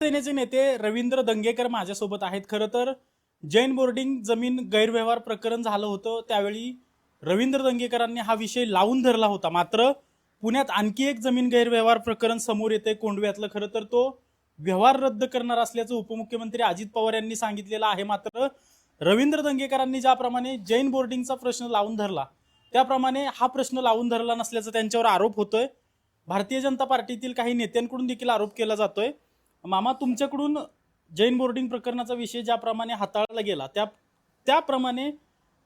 सेनेचे नेते रवींद्र दंगेकर माझ्यासोबत आहेत. खरं तर जैन बोर्डिंग जमीन गैरव्यवहार प्रकरण झालं होतं. त्यावेळी रवींद्र दंगेकरांनी हा विषय लावून धरला होता. मात्र पुण्यात आणखी एक जमीन गैरव्यवहार प्रकरण समोर येते कोंडव्यातलं. खरं तर तो व्यवहार रद्द करणार असल्याचं उपमुख्यमंत्री अजित पवार यांनी सांगितलेलं आहे. मात्र रवींद्र दंगेकरांनी ज्याप्रमाणे जैन बोर्डिंगचा प्रश्न लावून धरला त्याप्रमाणे हा प्रश्न लावून धरला नसल्याचा त्यांच्यावर आरोप होतोय. भारतीय जनता पार्टीतील काही नेत्यांकडून देखील आरोप केला जातोय. मामा तुमच्याकडून जैन बोर्डिंग प्रकरणाचा विषय ज्याप्रमाणे हाताळला गेला त्या त्याप्रमाणे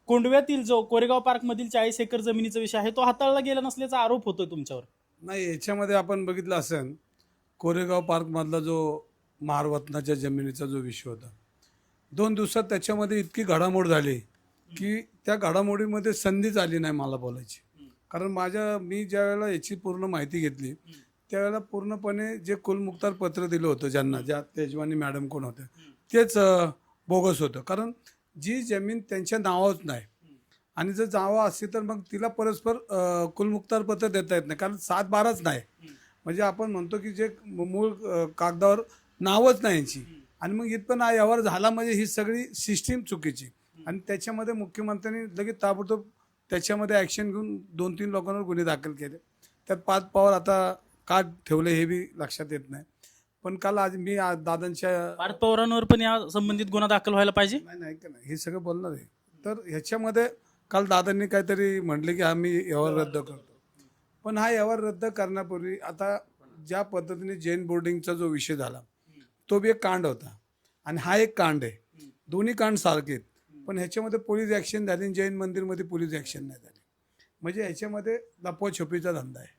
कोंडव्यातील जो कोरेगाव पार्कमधील चाळीस एकर जमिनीचा विषय आहे तो हाताळला गेला नसल्याचा आरोप होतोय तुमच्यावर. नाही याच्यामध्ये आपण बघितलं असेल कोरेगाव पार्कमधला जो महारवतनाच्या जमिनीचा जो विषय होता दोन दिवसात त्याच्यामध्ये इतकी घडामोड झाली की त्या घडामोडीमध्ये संधीच आली नाही मला बोलायची. कारण माझ्या मी ज्या वेळेला याची पूर्ण माहिती घेतली त्यावेळेला पूर्णपणे जे कुलमुक्तार पत्र दिलं होतं ज्यांना ज्या तेजवानी मॅडम कोण होत्या तेच बोगस होतं. कारण जी जमीन त्यांच्या नावाच नाही आणि जर जावा असती तर मग तिला परस्पर कुलमुक्तार पत्र देता येत नाही. कारण सात बाराच नाही. म्हणजे आपण म्हणतो की जे मूळ कागदावर नावच नाही यांची. आणि मग इथपण यावर झाला म्हणजे ही सगळी सिस्टीम चुकीची. आणि त्याच्यामध्ये मुख्यमंत्र्यांनी लगेच ताबडतोब त्याच्यामध्ये ॲक्शन घेऊन दोन तीन लोकांवर गुन्हे दाखल केले. त्यात पाच पॉवर आता का ठेवले हे बी लक्षात येत नाही. पण काल आज मी आज दादांच्या पार्थ पवारांवर पण या संबंधित गुन्हा दाखल व्हायला पाहिजे? नाही नाही का नाही हे सगळं बोलणार आहे. तर ह्याच्यामध्ये काल दादांनी काहीतरी म्हटले की आम्ही व्यवहार रद्द करतो. पण हा व्यवहार रद्द करण्यापूर्वी आता ज्या पद्धतीने जैन बोर्डिंगचा जो विषय झाला तो बी एक कांड होता. आणि हा एक कांड आहे. दोन्ही कांड सारखे आहेत. पण ह्याच्यामध्ये पोलीस ॲक्शन झाली आणि जैन मंदिरमध्ये पोलीस ॲक्शन नाही झाली. म्हणजे ह्याच्यामध्ये लपवाछपीचा धंदा आहे.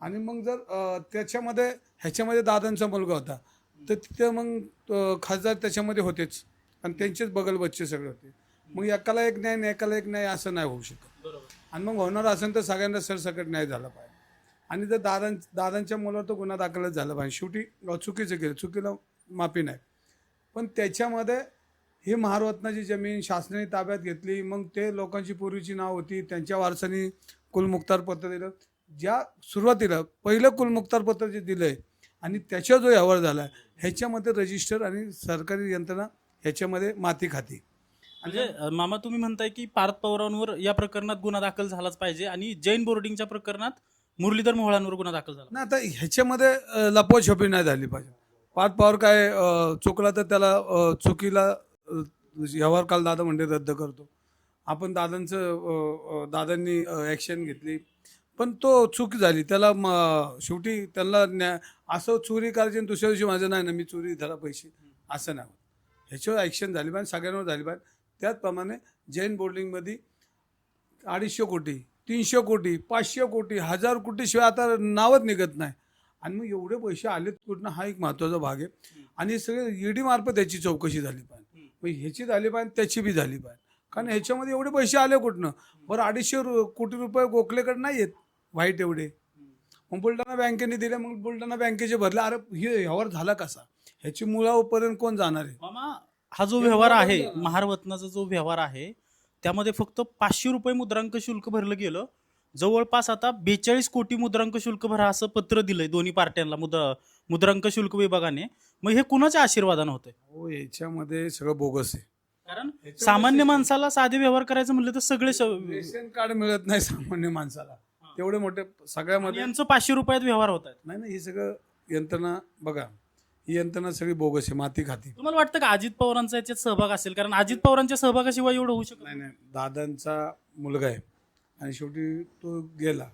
आणि मग जर त्याच्यामध्ये ह्याच्यामध्ये दादांचा मुलगा होता तर तिथं मग खासदार त्याच्यामध्ये होतेच. आणि त्यांचेच बगल बच्चे सगळे होते. मग एकाला एक न्याय आणि एकाला एक न्याय असं नाही होऊ शकत. आणि मग होणार असेल तर सगळ्यांना सरसकट न्याय झाला पाहिजे. आणि जर दादां दादांच्या मुलावर तर गुन्हा दाखलच झाला पाहिजे. शेवटी चुकीचं केलं. चुकीला माफी नाही. पण त्याच्यामध्ये ही महारत्नाची जमीन शासनाने ताब्यात घेतली. मग ते लोकांची पूर्वीची नाव होती. त्यांच्या वारसानी कुलमुक्तार पत्र दिलं. ज्या सुरुवातीला पहिलं कुलमुक्तार पत्र जे दिलं आहे आणि त्याचा जो व्यवहार झाला ह्याच्यामध्ये रजिस्टर आणि सरकारी यंत्रणा ह्याच्यामध्ये माती खाती. म्हणजे मामा तुम्ही म्हणताय की पार्थ पवारांवर या प्रकरणात गुन्हा दाखल झालाच पाहिजे आणि जैन बोर्डिंगच्या प्रकरणात मुरलीधर मोहळांवर गुन्हा दाखल झाला. ना आता ह्याच्यामध्ये लपवाछपी नाही झाली पाहिजे. पाच पॉवर काय चुकला तर त्याला चुकीला व्यवहार काल दादा म्हणजे रद्द करतो. आपण दादांचं दादांनी ॲक्शन घेतली. पण तो चूक झाली. त्याला म शेवटी त्याला न्या असं चोरी करायची आणि दुसऱ्या दिवशी माझं नाही ना मी चोरी झाला पैसे. असं नाही होत. ह्याच्यावर ॲक्शन झाली पाहिजे सगळ्यांवर झाली पाहिजे. त्याचप्रमाणे जैन बोर्डिंगमध्ये अडीचशे कोटी तीनशे कोटी पाचशे कोटी हजार कोटीशिवाय आता नावच निघत नाही. आणि मग एवढे पैसे आलेत कुठनं हा एक महत्त्वाचा भाग आहे. आणि हे सगळे ईडी मार्फत याची चौकशी झाली पाहिजे. मग ह्याची झाली पाहिजे त्याची बी झाली पाहिजे. कारण ह्याच्यामध्ये एवढे पैसे आले कुठनं? बरं अडीचशे रु- कोटी रुपये गोखलेकडे नाही आहेत वाईट एवढे. मग बुलढाणा बँकेने दिले मग बुलढाणा बँकेचे भरले. अरे हे व्यवहार झाला कसा? ह्याची मुळापर्यंत कोण जाणार आहे? मामा हा जो व्यवहार आहे महारवतनाचा जो व्यवहार आहे त्यामध्ये फक्त पाचशे रुपये मुद्रांक शुल्क भरलं गेलं. जवळपास आता बेचाळीस कोटी मुद्रांक शुल्क भरा असं पत्र दिलंय दोन्ही पार्ट्यांना मुद मुद्रांक शुल्क विभागाने. मग हे कुणाच्या आशीर्वादानं होतंय? हो याच्यामध्ये सगळं बोगस आहे. कारण सामान्य माणसाला साधे व्यवहार करायचं म्हणलं तर सगळे रेशन कार्ड मिळत नाही सामान्य माणसाला. तेवढे मोठे आणि सगळ्यामध्ये यांचं पाचशे रुपयात व्यवहार होत आहेत. नाही नाही हे सगळं यंत्रणा बघा ही यंत्रणा सगळी बोगस आहे माती खाती. तुम्हाला वाटतं का अजित पवारांचा याच्यात सहभाग असेल? कारण अजित पवारांच्या सहभागाशिवाय एवढं होऊ शकत नाही नाही दादांचा मुलगा आहे आणि शेवटी तो गेला.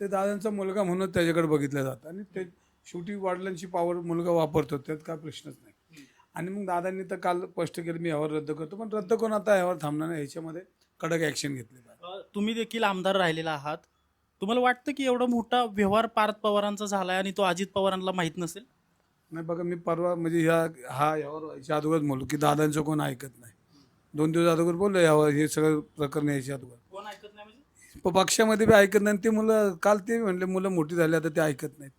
ते दादांचा मुलगा म्हणून त्याच्याकडे बघितलं जातं आणि ते शेवटी वडिलांची पावर मुलगा वापरतो त्यात काय प्रश्नच नाही. आणि मग दादांनी तर काल स्पष्ट केलं मी यावर रद्द करतो पण रद्द करून आता यावर थांबणार नाही ह्याच्यामध्ये कडक ॲक्शन घेतली पाहिजे. अ, तुम्ही देखील आमदार राहिलेला आहात. तुम्हाला वाटतं की एवढा मोठा व्यवहार पार्थ पवारांचा झालाय आणि तो अजित पवारांना माहीत नसेल? नाही बघा मी परवा म्हणजे ह्या हा यावर व्हायच्या अगोदर बोललो की दादांचं कोण ऐकत नाही. दोन दिवस अगोदर बोललो यावर हे सगळं प्रकरण यायच्या अगोदर. कोण ऐकत नाही म्हणजे? प- पक्षामध्ये बी ऐकत नाही ते मुलं काल ते म्हणले मुलं मोठी झाली आता ते ऐकत नाहीत.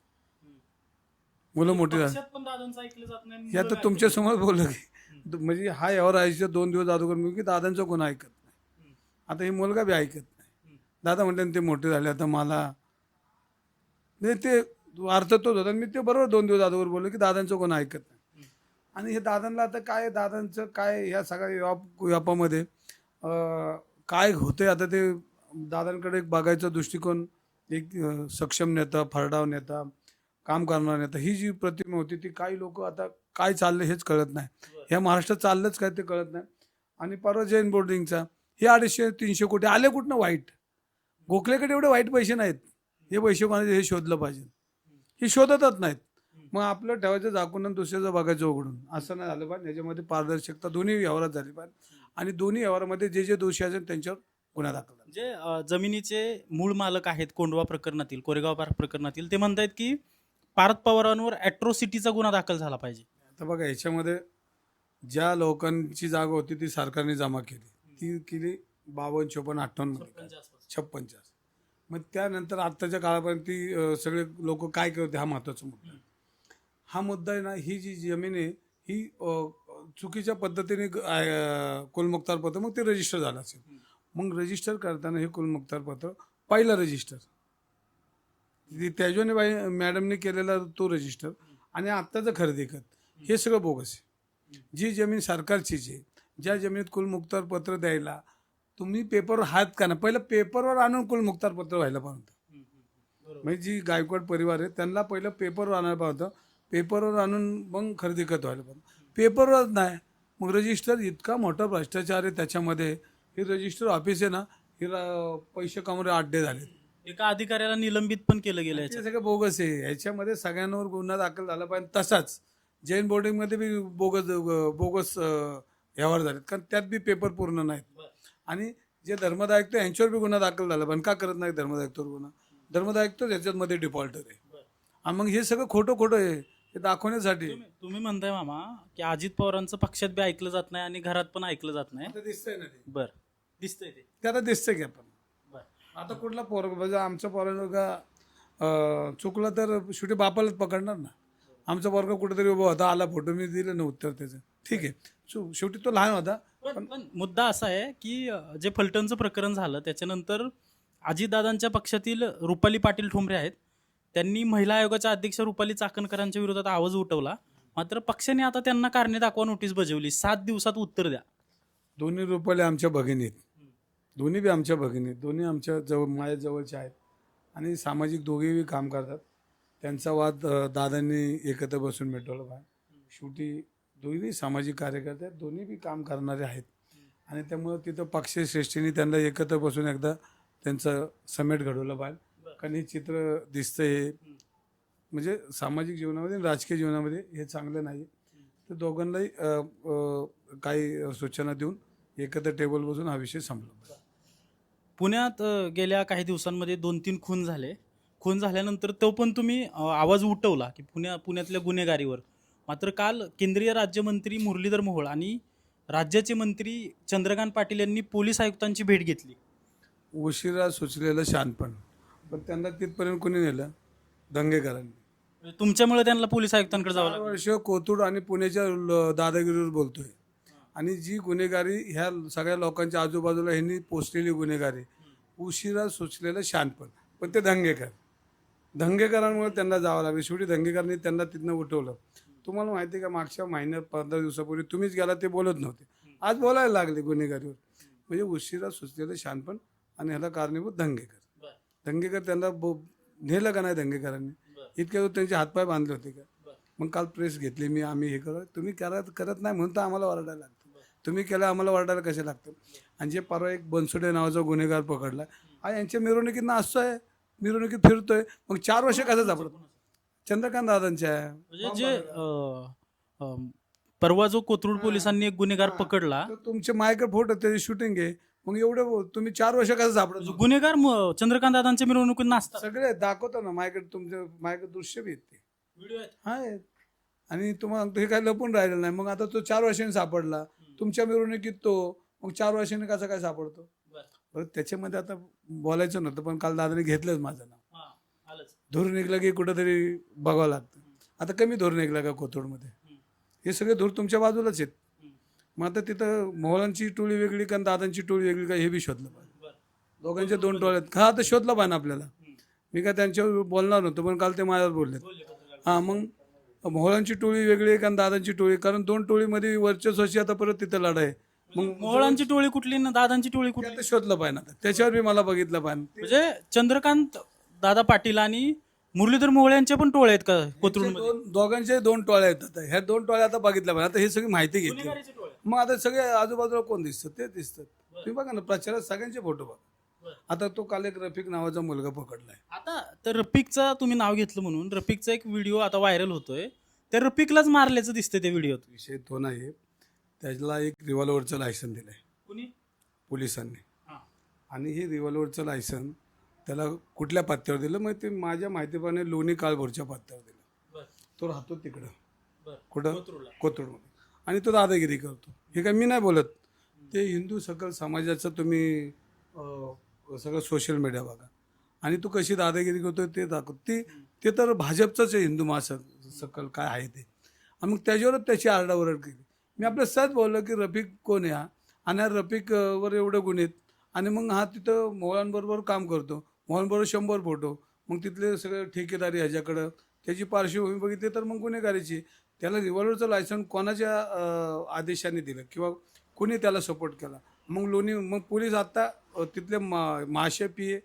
मुलं मोठी झाली. पक्षात पण दादांचं ऐकलं जात नाही हे आता तुमच्यासमोर बोललं की म्हणजे हा यावर राहायच्या दोन दिवस अगोदर मी की दादांचं कोण ऐकत नाही. आता हे मुलगा बी ऐकत नाही. दादा म्हटले ते मोठे झाले आता मला म्हणजे ते अर्थ तोच होता. मी ते बरोबर दोन दिवस दादावर बोललो की दादांचं कोण ऐकत नाही. आणि हे दादांना आता काय दादांचं काय ह्या सगळ्या व्याप व्यापामध्ये काय होते आता ते दादांकडे एक बघायचा दृष्टिकोन एक सक्षम नेता फरडाव नेता काम करणारा नेता ही जी प्रतिमा होती ती काही लोक आता काय चाललं हेच कळत नाही. ह्या महाराष्ट्रात चाललंच काय ते कळत नाही. आणि परवा जैन बोर्डिंगचा हे अडीचशे तीनशे कोटी आले कुठनं? वाईट. गोखलेकडे एवढे वाईट पैसे नाहीत. हे पैसे कोणाचे हे शोधलं पाहिजे. हे शोधतच नाहीत. मग आपलं ठेवायचं झाकून आणि दुसऱ्याचं बघायचं उघडून. असं नाही झालं पाहिजे. याच्यामध्ये पारदर्शकता दोन्ही व्यवहारात झाली पाहिजे. आणि दोन्ही व्यवहारामध्ये जे जे दोषी असेल त्यांच्यावर गुन्हा दाखल. जे जमिनीचे मूळ मालक आहेत कोंडवा प्रकरणातील कोरेगाव पार्क प्रकरणातील ते म्हणतायत की पारद पवारांवर ॲट्रोसिटीचा गुन्हा दाखल झाला पाहिजे. आता बघा याच्यामध्ये ज्या लोकांची जागा होती ती सरकारने जमा केली. ती केली बावन्न चोपन्न अठ्ठावन्न छप्पनच्या मग त्यानंतर आत्ताच्या काळापर्यंत ती सगळे लोक काय करत हा महत्त्वाचा मुद्दा आहे. हा मुद्दा आहे ना ही जी जमीन आहे ही चुकीच्या पद्धतीने कुलमुक्तार पत्र मग ते रजिस्टर झालं असेल. मग रजिस्टर करताना हे कुलमुक्तार पत्र पहिलं रजिस्टर त्याजोने बाई मॅडमने केलेला तो रजिस्टर आणि आत्ताचं खरेदी खत हे सगळं बोगस आहे. जी जमीन सरकारचीच आहे. ज्या जमिनीत कुलमुक्तार पत्र द्यायला तुम्ही पेपरवर हात का ना पहिलं पेपरवर आणून कुलमुक्तार पत्र व्हायला पाहिजे म्हणजे जी गायकवाड परिवार आहे त्यांना पहिलं पेपरवर आणायला पाहिजे होतं. पेपरवर आणून मग खरेदी खत व्हायला पाहिजे पेपरवरच नाही. मग रजिस्टर इतका मोठा भ्रष्टाचार आहे त्याच्यामध्ये. हे रजिस्टर ऑफिस आहे ना हे पैसे कमवणे अड्डे झाले एका अधिकाऱ्याला निलंबित पण केलं गेलं हे सगळं बोगस आहे. ह्याच्यामध्ये सगळ्यांवर गुन्हा दाखल झाला पाहिजे. तसाच जैन बोर्डिंगमध्ये बी बोगस बोगस व्यवहार झालेत. कारण त्यात बी पेपर पूर्ण नाहीत. आणि जे धर्मदायित्व आहे, यांच्यावर बी गुन्हा दाखल झाला. पण का करत नाही धर्मदायित्वावर गुन्हा? धर्मदायित्व याच्यामध्ये डिफॉल्टर आहे. आणि मग हे सगळं खोटं खोटं आहे. हे दाखवण्यासाठी. तुम्ही- म्हणताय मामा की अजित पवारांचं पक्षात बी ऐकलं जात नाही आणि घरात पण ऐकलं जात नाही. दिसतंय ना ते. बर. दिसतंय ते. ते आता दिसतंय की आपण. आता कुठला पोर म्हणजे आमचं पोरानं का चुकलं तर शेवटी बापालाच पकडणार ना. आमचा पोरगा कुठेतरी उभा होता आला फोटो मी दिलं ना उत्तर त्याचं. ठीक आहे. शेवटी तो लहान होता. पण पण मुद्दा असा आहे की जे फलटणचं प्रकरण झालं त्याच्यानंतर अजितदादांच्या पक्षातील रुपाली पाटील ठोंबरे आहेत. त्यांनी महिला आयोगाच्या अध्यक्ष रुपाली चाकणकरांच्या विरोधात आवाज उठवला. मात्र पक्षाने आता त्यांना कारणे दाखवा नोटीस बजावली. सात दिवसात उत्तर द्या. दोन्ही रुपये आमच्या भगिनी आहेत दोन्ही बी आमच्या भगिनी आहेत दोन्ही आमच्या जवळ माझ्या जवळच्या आहेत. आणि सामाजिक दोघेही काम करतात. त्यांचा वाद दादांनी एकत्र बसून मिटवला पाहिजे शेवटी दोन्ही सामाजिक कार्यकर्ते आहेत दोन्ही बी काम करणारे आहेत. आणि त्यामुळं तिथं पक्षश्रेष्ठींनी त्यांना एकत्र बसून एकदा त्यांचं समेट घडवलं पाहिजे कारण हे चित्र दिसतं हे. म्हणजे सामाजिक जीवनामध्ये आणि राजकीय जीवनामध्ये हे चांगलं नाही. तर दोघांनाही काही सूचना देऊन एकत्र टेबल बसून हा विषय संपला. पुण्यात गेल्या काही दिवसांमध्ये दोन तीन खून झाले. खून झाल्यानंतर तो पण तुम्ही आवाज उठवला की पुण्या पुण्यातल्या गुन्हेगारीवर. मात्र काल केंद्रीय राज्यमंत्री मुरलीधर मोहोळ आणि राज्याचे मंत्री चंद्रकांत पाटील यांनी पोलीस आयुक्तांची भेट घेतली. उशिरा सुचलेलं शानपण पण त्यांना तिथपर्यंत कोणी नेलं? दंगेकरांनी. तुमच्यामुळे त्यांना पोलीस आयुक्तांकडे जावं चार लागलं. वर्ष कोथरूड आणि पुण्याच्या ल- दादागिरीवर बोलतोय. आणि जी गुन्हेगारी ह्या सगळ्या लोकांच्या आजूबाजूला ह्यांनी पोचलेली गुन्हेगारी उशिरा सुचलेलं शानपण पण ते दंगेकर. दंगेकरांमुळे त्यांना जावं लागलं. शेवटी दंगेकरांनी त्यांना तिथनं उठवलं. तुम्हाला माहिती आहे का मागच्या महिन्यात पंधरा दिवसापूर्वी तुम्हीच गेला ते बोलत नव्हते. आज बोलायला लागले गुन्हेगारीवर. म्हणजे उशिरा सुचलेलं शानपण आणि ह्याला कारणीभूत दंगेकर. दंगेकर त्यांना बो नेलं का नाही दंगेकरांनी? इतके दिवस त्यांचे हातपाय बांधले होते का? मग काल प्रेस घेतली मी आम्ही हे करत तुम्ही करत करत नाही म्हणून तर आम्हाला ओरडायला लागतं. तुम्ही केलं आम्हाला ओरडायला कसे लागतं? आणि जे परवा एक बनसोडे नावाचा गुन्हेगार पकडला हा यांच्या मिरवणुकीत असतोय मिरवणुकीत फिरतोय मग चार वर्ष कसं सापडतो चंद्रकांत दादांच्या. म्हणजे जे अ, अ, परवा जो कोथरूड पोलिसांनी एक गुन्हेगार पकडला. तर तुमचे माझ्याकडे फोटो त्याची शूटिंग आहे. मग एवढं तुम्ही चार वर्ष कसं सापडतो गुन्हेगार म- चंद्रकांत दादांच्या मिरवणुकीत नाचतात. सगळे दाखवतो ना माझ्याकडे तुमच्या माझ्याकडे दृश्य बी येते आहे आणि तुम्हाला सांगतो हे काय लपून राहिलेलं नाही. मग आता तो चार वर्षांनी सापडला. तुमच्या मिरवणुकीत तो. मग चार वर्षांनी कसा काय सापडतो? बरं त्याच्यामध्ये आता बोलायचं नव्हतं पण काल दादाने घेतलंच माझं नाव. धूर निघलं की कुठंतरी बघावं लागतं. आता कमी धूर निघला का कोथरूडमध्ये? हे सगळे धूर तुमच्या बाजूलाच आहेत. मग आता तिथं मोहलांची टोळी वेगळी का दादांची टोळी वेगळी का हे बी शोधलं पाहिजे. दोघांच्या दोन टोळ्यात का आता शोधलं पाहिजे आपल्याला? मी काय त्यांच्यावर बोलणार नव्हतो पण काल ते माझ्यावर बोलले हां मग मोहळांची टोळी वेगळी आहे कारण दादांची टोळी? कारण दोन टोळीमध्ये वर्चस्वाची आता परत तिथं लढाई आहे. मग मोहळांची टोळी कुठली आणि दादांची टोळी कुठली? शोधलं पाहिजे ना. त्याच्यावर बी मला बघितलं पाहिजे. म्हणजे चंद्रकांत दादा पाटील आणि मुरलीधर मोहोळ यांच्या पण टोळे आहेत का कोथरूडमध्ये? दोन दोघांचे दोन टोळ्या आहेत आता. ह्या दोन टोळ्या आता बघितल्या पाहिजे. आता ही सगळी माहिती घेतली. मग आता सगळे आजूबाजूला कोण दिसतं ते दिसतात. तुम्ही बघा ना प्रचारात सगळ्यांचे फोटो बघा. आता तो काल एक रफिक नावाचा मुलगा पकडलाय. आता तर रफिकचा तुम्ही नाव घेतलं म्हणून रफिकचा एक व्हिडिओ आता व्हायरल होतोय. त्या रफिकलाच मारल्याचं दिसतंय त्या व्हिडिओत. विषय तो नाही त्याला एक रिव्हॉल्वरचं लायसन दिलंय. पोलिसांनी. हा. आणि हे रिव्हॉल्वरचं लायसन त्याला कुठल्या पत्त्यावर दिलं? मग ते माझ्या माहितीप्रमाणे लोणी काळभोरच्या पत्त्यावर दिलं. तो राहतो तिकडं. कुठं. कोथरूडमध्ये. आणि तो दादागिरी करतो. हे काय मी नाही बोलत. ते हिंदू सकल समाजाचं तुम्ही सगळं सोशल मीडिया बघा. आणि तू कशी दादागिरी करतो ते दाखव. ते ते तर भाजपचंच आहे हिंदू महासक सकल काय आहे ते. आणि मग त्याच्यावरच त्याची आरडाओरड केली. मी आपलं सहज बोललो की रफिक कोण आहे हा? आणि हा रफिक अं, वर एवढं गुण आहेत. आणि मग हा तिथं मोहळांबरोबर काम करतो. मोहळांबरोबर शंभर फोटो मग तिथले सगळे ठेकेदारी ह्याच्याकडं. त्याची पार्श्वभूमी बघितली तर मग गुन्हेगारीची त्याला रिव्हॉल्वरचं लायसन कोणाच्या आदेशाने दिलं? किंवा कोणी त्याला सपोर्ट केला? मग लोणी मग पोलीस आत्ता तिथले मा महाशय पी ए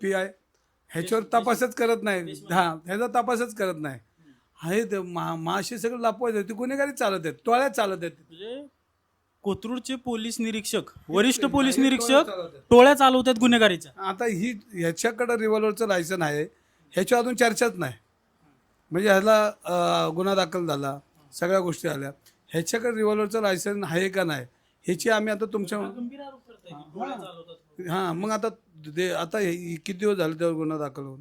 पी आय ह्याच्यावर तपासच करत नाही. हा ह्याचा तपासच करत नाही. आहे ते मा महाशय सगळं लापवायचं ते गुन्हेगारी चालत आहेत? टोळ्या चालत आहेत. म्हणजे कोथरूडचे पोलीस निरीक्षक वरिष्ठ पोलीस निरीक्षक टोळ्या चालवतात गुन्हेगारीच्या. आता ही ह्याच्याकडं रिव्हॉल्वरचं लायसन आहे. ह्याच्या अजून चर्चाच नाही. म्हणजे ह्याला अं, गुन्हा दाखल झाला सगळ्या गोष्टी आल्या. ह्याच्याकडे रिव्हॉल्वरचं लायसन आहे का नाही ह्याची आम्ही आता तुमच्या गंभीर आरोप करताय की टोळ्या चालवतात. हां मग आता ते आता हे किती दिवस झाले त्यावर गुन्हा दाखल होऊन?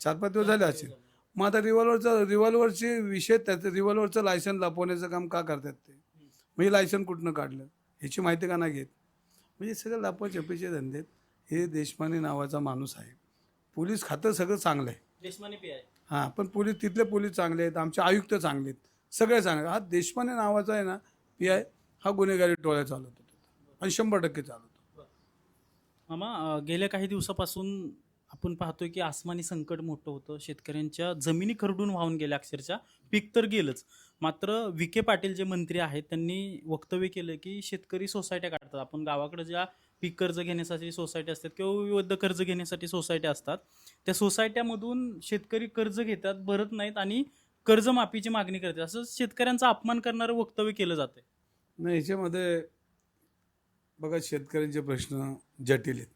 चार पाच दिवस झाले असेल. मग आता रिव्हॉल्वरचं रिव्हॉल्वरचे विषय त्याचं रिव्हॉल्वरचं लायसन लपवण्याचं काम का करतात ते? म्हणजे लायसन कुठनं काढलं? ह्याची माहिती का नाही घेत? म्हणजे सगळं लपवाछपीचे धंदे आहेत. हे देशपांडे नावाचा माणूस आहे. पोलीस खातं सगळं चांगलं आहे. देशमाने पी आहे हां पण पोलीस तिथले पोलीस चांगले आहेत आमचे आयुक्त चांगले आहेत. सगळे चांगले हा देशपांडे नावाचा आहे ना पी आय हा गुन्हेगारी टोळ्या चालवतो आणि शंभर टक्के चालवतो मामा गेल्या काही दिवसापासून आपण पाहतोय की आसमानी संकट मोठं होतं. शेतकऱ्यांच्या जमिनी खरडून वाहून गेल्या. अक्षरशः पीक तर गेलंच. मात्र विखे पाटील जे मंत्री आहेत त्यांनी वक्तव्य केलं की शेतकरी सोसायट्या काढतात. आपण गावाकडे ज्या पीक कर्ज घेण्यासाठी सोसायटी असतात किंवा विविध कर्ज घेण्यासाठी सोसायट्या असतात त्या सोसायट्यामधून शेतकरी कर्ज घेतात भरत नाहीत आणि कर्जमाफीची मागणी करतात. असं शेतकऱ्यांचा अपमान करणारं वक्तव्य केलं जातं नाही ह्याच्यामध्ये बघा शेतकऱ्यांचे प्रश्न जटिल आहेत.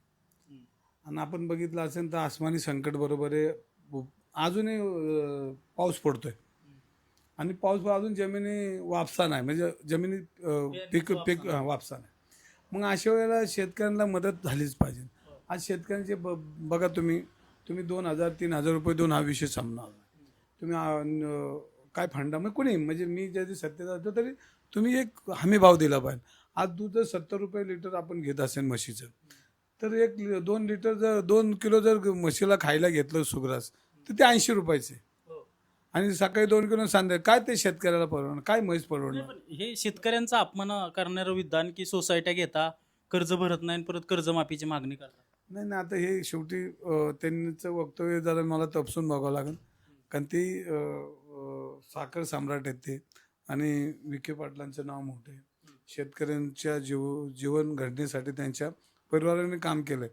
आणि आपण बघितलं असेल तर आसमानी संकट बरोबर आहे. अजूनही पाऊस पडतोय. आणि पाऊस अजून जमिनी वापसा नाही. म्हणजे जमिनी पीक पीक हां, वापसा नाही. मग अशा वेळेला शेतकऱ्यांना मदत झालीच पाहिजे. आज शेतकऱ्यांचे ब बघा तुम्ही तुम्ही दोन हजार तीन हजार रुपये दोन हा विषय संपणार. तुम्ही काय फंडा मग कोणी म्हणजे मी ज्या दिवशी सत्तेत होतो तरी तुम्ही एक हमी भाव दिला पाहिजे. आज दूध जर सत्तर रुपये लिटर आपण घेत असेल म्हशीचं तर एक लि- दोन लिटर जर दोन किलो जर म्हशीला खायला घेतलं सुग्रास तर ते ऐंशी रुपयाचे. आणि सकाळी दोन किलो सांगते काय ते शेतकऱ्याला परवडणार? काय म्हैस परवडणार? पण हे शेतकऱ्यांचा अपमान करणारं विधान की सोसायट्या घेता कर्ज भरत नाही आणि परत कर्जमाफीची मागणी करतात नाही नाही आता हे शेवटी अं, त्यांचं वक्तव्य जरा मला तपसून बघावं लागेल. कारण ती अं, अं, साखर सम्राट आहेत ते. आणि विखे पाटलांचं नाव मोठं आहे. शेतकऱ्यांच्या जीव जीवन घडण्यासाठी त्यांच्या परिवाराने काम केलं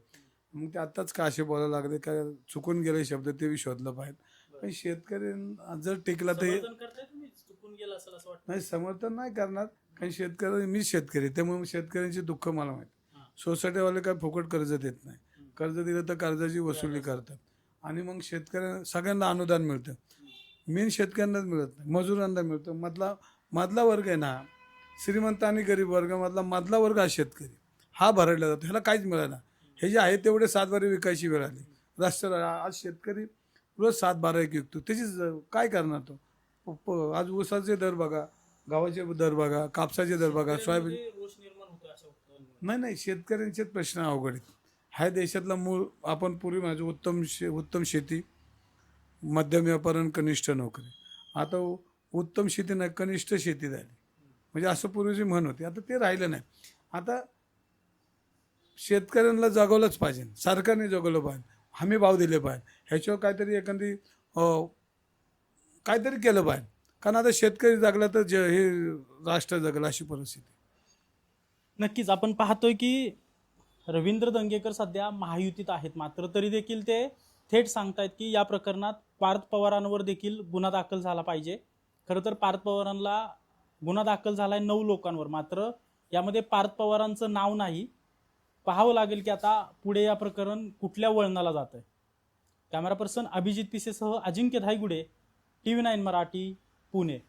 मग ते आत्ताच का असे बोलायला लागले? काय चुकून गेले शब्द ते बी शोधलं पाहिजे. पण शेतकऱ्यांना जर टिकला तर हे- समर्थन करताय तुम्ही? चुकून गेलं असेल असं वाटतं. नाही समर्थन नाही करणार. कारण शेतकरी मी शेतकरी त्यामुळे शेतकऱ्यांचे दुःख मला माहिती सोसायटीवाले काय फुकट कर्ज देत नाही. कर्ज दिलं तर कर्जाची वसुली करतात. आणि मग शेतकऱ्यांना सगळ्यांना अनुदान मिळतं. मेन शेतकऱ्यांनाच मिळत नाही. मजुरांना मिळतं. मधला मधला वर्ग आहे ना श्रीमंत आणि गरीब वर्गामधला मधला वर्ग हा शेतकरी. हा भरडला जातो. ह्याला काहीच मिळालं हे जे आहे तेवढे सातबारे विकायची वेळ आली. राष्ट्र आज शेतकरी रोज सात बारा एक विकतो त्याची काय करणार तो? प- आज ऊसाचे दर बघा गव्हाचे दर बघा कापसाचे दर बघा सोयाबीन. नाही. नाही शेतकऱ्यांचेच प्रश्न अवघड आहेत. ह्या देशातला मूळ आपण पूर्वी म्हणजे उत्तम शे उत्तम शेती मध्यम व्यापार आणि कनिष्ठ नोकरी. आता उत्तम शेती नाही कनिष्ठ शेती झाली. म्हणजे असं पूर्वीची म्हण होती. आता ते राहिलं नाही. आता शेतकऱ्यांना जगवलंच पाहिजे. सरकारने जगवलं पाहिजे. हमी भाव दिले पाहिजे. ह्याच्यावर काहीतरी एखादी काहीतरी केलं पाहिजे. कारण आता शेतकरी जगला तर ज हे राष्ट्र जगलं अशी परिस्थिती. नक्कीच. आपण पाहतोय की रवींद्र दंगेकर सध्या महायुतीत आहेत. मात्र तरी देखील ते थेट सांगतायत की या प्रकरणात पार्थ पवारांवर देखील गुन्हा दाखल झाला पाहिजे. खरं तर पार्थ पवारांना गुन्हा दाखल झालाय नऊ लोकांवर. मात्र यामध्ये पार्थ पवारांचं नाव नाही. पाहावं लागेल की आता पुढे या प्रकरण कुठल्या वळणाला जात आहे camera person Abhijit पिसेसह Ajinkya Dhaygude T V nine Marathi Pune.